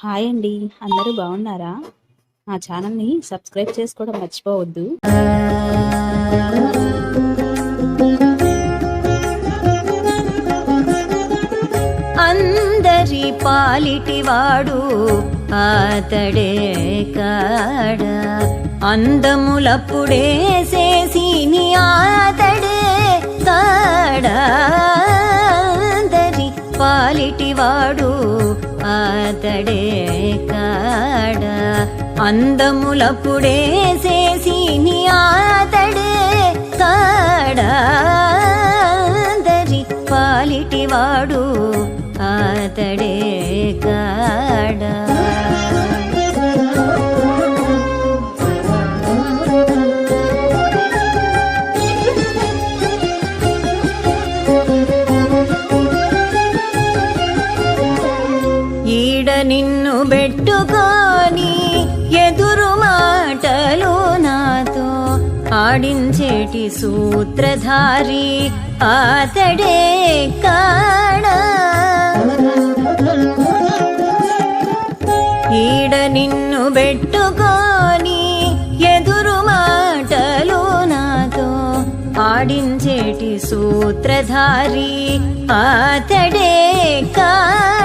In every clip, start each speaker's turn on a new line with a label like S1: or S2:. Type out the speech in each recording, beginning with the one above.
S1: Hi అండి. అందరూ బాగున్నారా? మా ఛానల్ని సబ్స్క్రైబ్ చేసుకోవడం మర్చిపోవద్దు.
S2: అందరి పాలిటివాడు అతడే కాడ. అందములప్పుడే చేసి అతడే ఆతడే కాడ. అందరి పాలిటివాడు అతడే కాడ. అందములప్పుడే చేసి నీ అతడే కాడ. అందరి పాలిటివాడు అతడే నిన్ను పెట్టుకొని ఎదురు మాటలు నాతో ఆడించేటి సూత్రధారి అతడే కాణ. ఈడ నిన్ను పెట్టుకొని ఎదురు మాటలు నాతో ఆడించేటి సూత్రధారి అతడే కాడ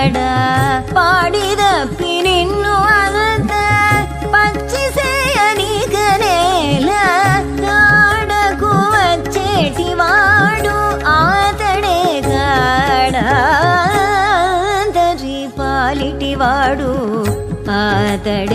S2: కాడ పాడిదప్పి నిన్ను అనంత పచ్చి చేయని గనేలా ఆడకు వచ్చేటివాడు ఆతడే కాడ అందరి పాలిటివాడు ఆతడే